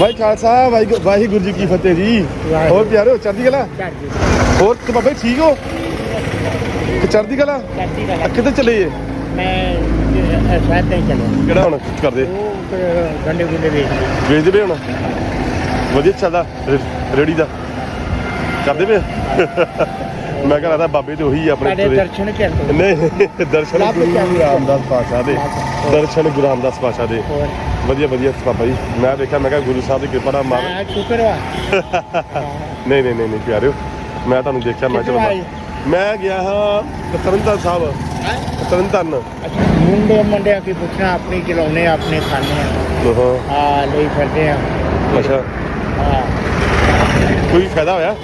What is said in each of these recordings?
ਭਾਈ ਖਾਲਸਾ ਵਾਹਿਗੁਰੂ ਵਾਹਿਗੁਰੂ ਜੀ ਕੀ ਫਤਿਹ ਜੀ। ਵਾਹਿਗੁਰੂ। ਹੋਰ ਪਿਆਰੋ ਚੜ੍ਹਦੀ ਕਲਾ? ਚੜ੍ਹਦੀ ਹੋਰ ਤੇ ਬਾਬਾ ਜੀ ਠੀਕ ਹੋ? ਤੇ ਚੜ੍ਹਦੀ ਕਲਾ? ਚੜ੍ਹਦੀ ਕਿੱਥੇ ਚਲੇ ਜੇ? ਮੈਂ ਸ਼ਾਇਦ ਨਹੀਂ ਚੱਲਿਆ ਕਿਹੜਾ ਹੁਣ ਕਰਦੇ? ਉਹ ਗੰਡੇ ਗੁੰਡੇ ਵੇਚ ਵੇਚਦੇ ਪਏ ਹੁਣ? ਵਧੀਆ ਚੱਲਦਾ ਰੇ- ਰੇੜੀ ਦਾ। ਕਰਦੇ ਪਏ ਮੈਂ ਕਹਿੰਦਾ ਲੱਗਦਾ ਬਾਬੇ ਤੇ ਉਹੀ ਆ ਆਪਣੇ ਸਾਡੇ। ਦਰਸ਼ਨ ਕਰਦੇ ਨਹੀਂ ਦਰਸ਼ਨ ਲੱਭ ਗੁਰੂ ਕੇ ਰਾਮਦਾਸ ਪਾਸ਼ਾ ਦੇ। ਲੱਭ। ਦਰਸ਼ਨ ਗੁਰੂ ਰਾਮਦਾਸ ਪਾਸ਼ਾ ਦੇ। ਹੋਰ? ਵਧੀਆ ਵਧੀਆ ਬਾਬਾ ਜੀ। ਮੈਂ ਦੇਖਿਆ ਮੈਂ ਕਿਹਾ ਗੁਰੂ ਸਾਹਿਬ ਦੀ ਕਿਰਪਾ ਨਾਲ ਮਾਰ। ਮੈਂ ਸ਼ੁਕਰ ਵਾ। ਨਹੀਂ ਨਹੀਂ ਨਹੀਂ ਨਹੀਂ ਪਿਆਰਿਓ ਮੈਂ ਤੁਹਾਨੂੰ ਦੇਖਿਆ ਮੈਂ ਚਲੋ ਆਏ? ਮੈਂ ਗਿਆ ਹਾਂ ਤਰਨਤਾਰਨ ਸਾਹਿਬ। ਤਰਨਤਾਰਨ ਅੱਛਾ ਮੁੰਡੇ ਮੁੰਡਿਆਂ ਕੀ ਪੁੱਛਣਾ ਆਪਣੀ ਚਲਾਉਨੇ ਆਪਣੇ ਖਾਣੇ ਆ। ਹਾਂ। ਹਾਂ ਲਈ ਫਿਰਦੇ ਆ। ਅੱਛਾ। ਹਾਂ। ਕੋਈ ਫਾਇਦਾ ਹੋਇਆ?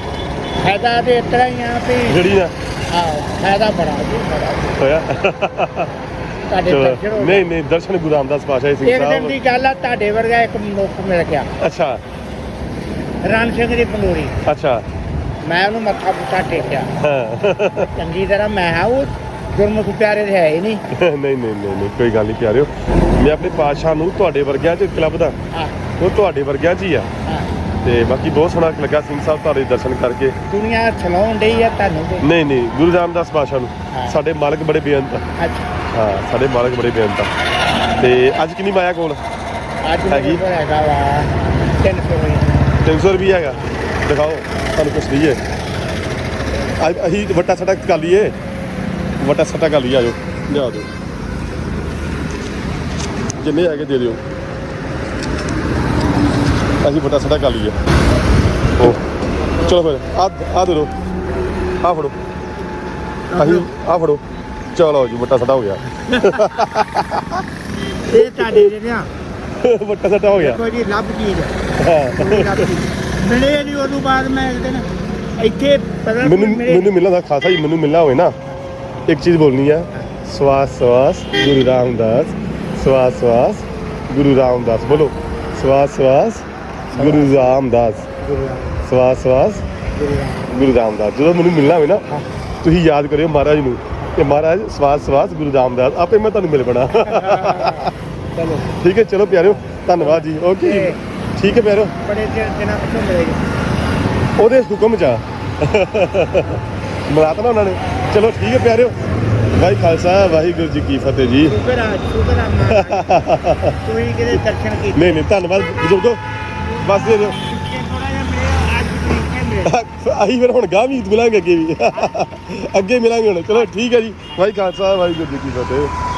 ਫਾਇਦਾ ਤੇ ਇਤਨਾ ਹੀ ਆ ਵੀ ਜਿਹੜੀ ਨਾ ਹਾਂ ਫਾਇਦਾ ਬੜਾ ਜੀ ਬੜਾ ਹੋਇਆ? ਤੁਹਾਡੇ ਚਲੋ। ਦਰਸ਼ਨ ਹੋ ਨਹੀਂ ਨਹੀਂ ਦਰਸ਼ਨ ਗੁਰੂ ਰਾਮਦਾਸ ਪਾਸ਼ਾ ਜੀ। ਸਿੰਘ ਇੱਕ ਦਿਨ ਦੀ ਸਾਹਿਬ ਗੱਲ ਆ ਤੁਹਾਡੇ ਵਰਗਾ ਇੱਕ ਮਨੁੱਖ ਮਿਲ ਗਿਆ। ਅੱਛਾ। ਰਣ ਸਿੰਘ ਦੀ ਪੰਡੋਰੀ। ਅੱਛਾ। ਮੈਂ ਉਹਨੂੰ ਮੱਥਾ ਪੁੱਠਾ ਟੇਕਿਆ। ਹਾਂ। ਚੰਗੀ ਤਰ੍ਹਾਂ ਮੈਂ ਹਾਂ ਉਹ ਗੁਰਮੁਖ ਪਿਆਰੇ ਦੇ ਹੈ ਹੀ ਨਹੀਂ। ਨਹੀਂ ਨਹੀਂ ਨਹੀਂ ਨਹੀਂ ਕੋਈ ਗੱਲ ਨਹੀਂ ਪਿਆਰਿਓ। ਮੈਂ ਆਪਣੇ ਪਾਤਸ਼ਾਹ ਨੂੰ ਤੁਹਾਡੇ ਵਰਗਿਆਂ ਚ ਕਲੱਬ ਦਾ। ਉਹ ਤੁਹਾਡੇ ਵਰਗਿਆਂ ਚ ਹੀ ਆ। ਹਾਂ। ਤੇ ਬਾਕੀ ਬਹੁਤ ਸੋਹਣਾ ਲੱਗਾ ਸਿੰਘ ਸਾਹਿਬ ਤੁਹਾਡੇ ਦਰਸ਼ਨ ਕਰਕੇ। ਦੁਨੀਆ ਚਲਾਉਣ ਡਈ ਆ ਤੁਹਾਨੂੰ ਤੇ ਨਹੀਂ ਨਹੀਂ ਗੁਰੂ ਰਾਮਦਾਸ ਪਾਸ਼ਾ ਨੂੰ। ਸਾਡੇ ਮਾਲਕ ਬੜੇ ਬੇਅੰਤ ਆ। ਅੱਛਾ। ਹਾਂ ਸਾਡੇ ਮਾਲਕ ਬੜੇ ਬੇਅੰਤ ਆ। ਤੇ ਅੱਜ ਕਿੰਨੀ ਮਾਇਆ ਕੋਲ? ਅੱਜ ਹੈਗੀ? ਹੈਗਾ ਵਾ 300 ਰੁਪਏ। 300 ਰੁਪਏ ਹੈਗਾ। ਦਿਖਾਓ ਤੁਹਾਨੂੰ ਕੁਛ ਦਈਏ। ਅੱਜ ਅਸੀਂ ਵੱਟਾ ਸਟਾ ਕਰ ਲਈਏ। ਵੱਟਾ ਸਟਾ ਕਰ ਲਈਏ ਆਜੋ ਲਿਆ ਦਿਓ। ਜਿੰਨੇ ਹੈਗੇ ਦੇ ਦਿਓ। ਅਸੀਂ ਵੱਟਾ ਸਟਾ ਕਰ ਲਈਏ ਉਹ ਚਲੋ ਫਿਰ ਆ ਆ ਦੇ ਦਿਓ ਆ ਫੜੋ। ਅਸੀਂ ਆ ਫੜੋ। ਚਲੋ ਜੀ ਵੱਟਾ ਸਟਾ ਹੋ ਗਿਆ। ਇਹ ਤੁਹਾਡੇ ਜਿਹੜੇ ਆ। ਵੱਟਾ ਸਟਾ ਹੋ ਗਿਆ। ਕੋਈ ਜੀ ਲੱਭ ਚੀਜ਼ ਹਾਂ। ਮਿਲੇ ਨਹੀਂ ਉਦੋਂ ਬਾਅਦ ਮੈਂ ਇੱਕ ਦਿਨ ਇੱਥੇ ਪਤਾ ਮੈਨੂੰ ਮੈਨੂੰ ਮਿਲਣਾ ਦਾ ਖਾਸਾ ਹੀ ਮੈਨੂੰ ਮਿਲਣਾ ਹੋਵੇ ਨਾ। ਇੱਕ ਚੀਜ਼ ਬੋਲਣੀ ਆ। ਸਵਾਸ ਸਵਾਸ ਗੁਰੂ ਰਾਮਦਾਸ। ਸਵਾਸ ਸਵਾਸ ਗੁਰੂ ਰਾਮਦਾਸ। ਬੋਲੋ। ਸਵਾਸ ਸਵਾਸ ਗੁਰੂ ਰਾਮਦਾਸ। ਸਵਾਸ ਸਵਾਸ। ਗੁਰੂ ਰਾਮ। ਗੁਰੂ ਰਾਮਦਾਸ। ਜਦੋਂ ਮੈਨੂੰ ਮਿਲਣਾ ਹੋਵੇ ਨਾ। ਤੁਸੀਂ ਯਾਦ ਕਰਿਓ ਮਹਾਰਾਜ ਨੂੰ ਕਿ ਮਹਾਰਾਜ ਸਵਾਸ ਸਵਾਸ ਗੁਰੂ ਰਾਮਦਾਸ। ਆਪੇ ਮੈਂ ਤੁਹਾਨੂੰ ਮਿਲ ਬਣਾ ਚਲੋ। ਠੀਕ ਹੈ ਚਲੋ ਪਿਆਰਿਓ ਧੰਨਵਾਦ ਜੀ। ਓਕੇ ਠੀਕ ਹੈ ਪਿਆਰਿਓ। ਬੜੇ ਦਿਨਾਂ ਪਿੱਛੋਂ ਮਿਲੇ। ਉਹਦੇ ਹੁਕਮ ਚ ਮਿਲਾਤਾ ਨਾ ਉਹਨਾਂ ਨੇ। ਚਲੋ ਠੀਕ ਹੈ ਪਿਆਰਿਓ। ਵਾਹਿ ਖਾਲਸਾ ਵਾਹਿਗੁਰੂ ਜੀ ਕੀ ਫਤਿਹ ਜੀ। ਸ਼ੁਕਰ ਆ ਸ਼ੁਕਰ ਆ। ਤੁਸੀਂ ਕਿਤੇ ਦਰਸ਼ਨ ਕੀਤੇ? ਨਹੀਂ ਨਹੀਂ ਧੰਨਵਾਦ। ਬਜ਼ੁਰਗੋ ਬਸ ਦੇ ਦਿਓ ਥੋੜਾ ਫਿਰ ਹੁਣ ਗਾਂ ਵੀ ਮਿਲਾਂਗੇ ਅੱਗੇ ਵੀ। ਅੱਗੇ ਮਿਲਾਂਗੇ ਹੁਣ। ਚਲੋ ਠੀਕ ਹੈ ਜੀ। ਵਾਹਿ ਖਾਲਸਾ, ਵਾਹਿਗੁਰੂ ਜੀ ਕੀ ਫਤਿਹ।